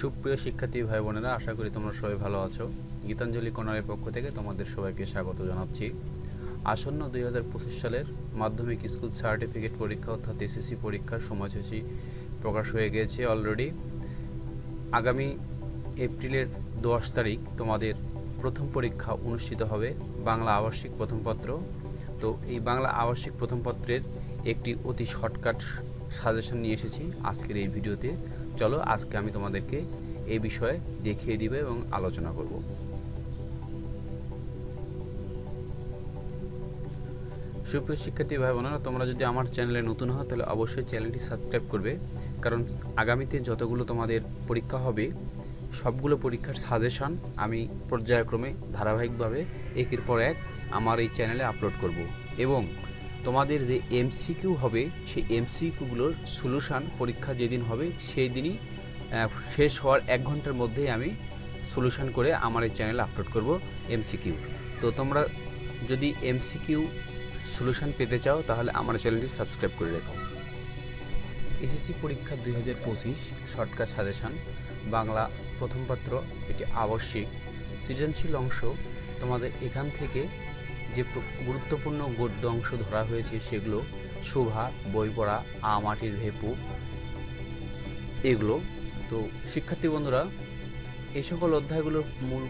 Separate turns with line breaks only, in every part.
সুপ্রিয় শিক্ষার্থী ভাই বোনেরা, আশা করি তোমরা সবাই ভালো আছো। গীতাঞ্জলি কর্নারের পক্ষ থেকে তোমাদের সবাইকে স্বাগত জানাচ্ছি। আসন্ন দুই হাজার পঁচিশ সালের মাধ্যমিক স্কুল সার্টিফিকেট পরীক্ষা অর্থাৎ এসএসসি পরীক্ষার সময়সূচি প্রকাশ হয়ে গিয়েছে অলরেডি আগামী এপ্রিলের দশ তারিখ তোমাদের প্রথম পরীক্ষা অনুষ্ঠিত হবে, বাংলা আবাসিক প্রথম পত্র তো এই বাংলা আবাসিক প্রথম পত্রের একটি অতি শর্টকাট সাজেশন নিয়ে এসেছি আজকের এই ভিডিওতে। চলো আজকে আমি তোমাদেরকে এই বিষয়ে দেখিয়ে দিবে এবং আলোচনা করব। সুপ্রিয় শিক্ষার্থী ভাই বোনেরা, তোমরা যদি আমার চ্যানেলে নতুন হও, তাহলে অবশ্যই চ্যানেলটি সাবস্ক্রাইব করবে। কারণ আগামীতে যতগুলো তোমাদের পরীক্ষা হবে, সবগুলো পরীক্ষার সাজেশন আমি পর্যায়ক্রমে ধারাবাহিকভাবে একের পর এক আমার এই চ্যানেলে আপলোড করব। এবং তোমাদের যে এমসিকিউ হবে, সেই এমসিকিউগুলোর সলিউশন পরীক্ষা যেদিন হবে, সেই দিনই শেষ হওয়ার এক ঘণ্টার মধ্যেই আমি সলিউশন করে আমার এই চ্যানেলে আপলোড করব এমসিকিউ তো তোমরা যদি এমসিকিউ সলিউশন পেতে চাও, তাহলে আমার চ্যানেলটি সাবস্ক্রাইব করে রেখো। এসএসসি পরীক্ষা দুই হাজার পঁচিশ শর্টকাট সাজেশন বাংলা প্রথম পত্র, এটি আবশ্যিক। সৃজনশীল অংশ, তোমাদের এখান থেকে যে গুরুত্বপূর্ণ গদ্য অংশ ধরা হয়েছে সেগুলো শোভা বই পড়া আ মাটির ভেপু, এগুলো। তো শিক্ষার্থী বন্ধুরা এই সকল অধ্যায়গুলোর মূল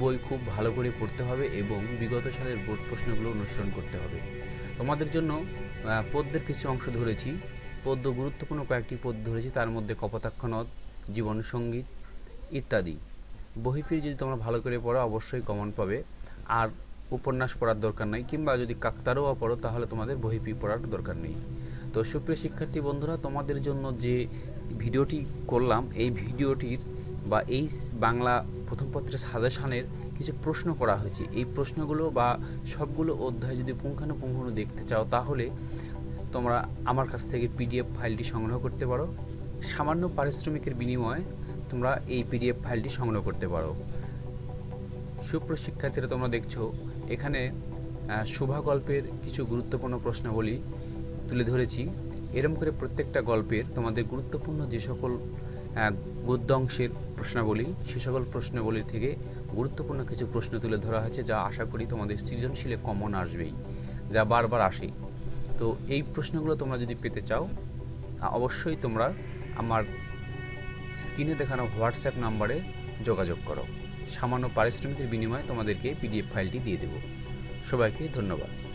বই খুব ভালো করে পড়তে হবে এবং বিগত সালের বোর্ড প্রশ্নগুলো অনুসরণ করতে হবে। তোমাদের জন্য পদ্যের কিছু অংশ ধরেছি। পদ্য গুরুত্বপূর্ণ কয়েকটি পদ্য ধরেছি, তার মধ্যে কপোতাক্ষ নদ জীবনসঙ্গীত ইত্যাদি। বহিফির যদি তোমরা ভালো করে পড়ো, অবশ্যই কমন পাবে। আর উপন্যাস পড়ার দরকার নেই, কিংবা যদি কাকতারোয়া পড়ো, তাহলে তোমাদের বহিপি পড়ার দরকার নেই। তো সুপ্রিয় শিক্ষার্থী বন্ধুরা, তোমাদের জন্য যে ভিডিওটি করলাম, এই ভিডিওটির বা এই বাংলা প্রথম পত্রের সাজেশনের কিছু প্রশ্ন করা হয়েছে। এই প্রশ্নগুলো বা সবগুলো অধ্যায় যদি পুঙ্খানুপুঙ্খ দেখতে চাও, তাহলে তোমরা আমার কাছ থেকে পিডিএফ ফাইলটি সংগ্রহ করতে পারো। সামান্য পারিশ্রমিকের বিনিময়ে তোমরা এই পিডিএফ ফাইলটি সংগ্রহ করতে পারো। সুপ্রিয় শিক্ষার্থীরা, তোমরা দেখছ এখানে শোভা গল্পের কিছু গুরুত্বপূর্ণ প্রশ্নাবলী তুলে ধরেছি। এরম করে প্রত্যেকটা গল্পের তোমাদের গুরুত্বপূর্ণ যে সকল গদ্য অংশের প্রশ্নাবলী, সে সকল প্রশ্নাবলী থেকে গুরুত্বপূর্ণ কিছু প্রশ্ন তুলে ধরা হয়েছে যা আশা করি তোমাদের সৃজনশীলে কমন আসবেই, যা বারবার আসে। তো এই প্রশ্নগুলো তোমরা যদি পেতে চাও অবশ্যই তোমরা আমার স্ক্রিনে দেখানো হোয়াটসঅ্যাপ নাম্বারে যোগাযোগ করো। সামান্য পারিশ্রমিকের বিনিময়ে তোমাদেরকে পিডিএফ ফাইলটি দিয়ে দেব। সবাইকে ধন্যবাদ।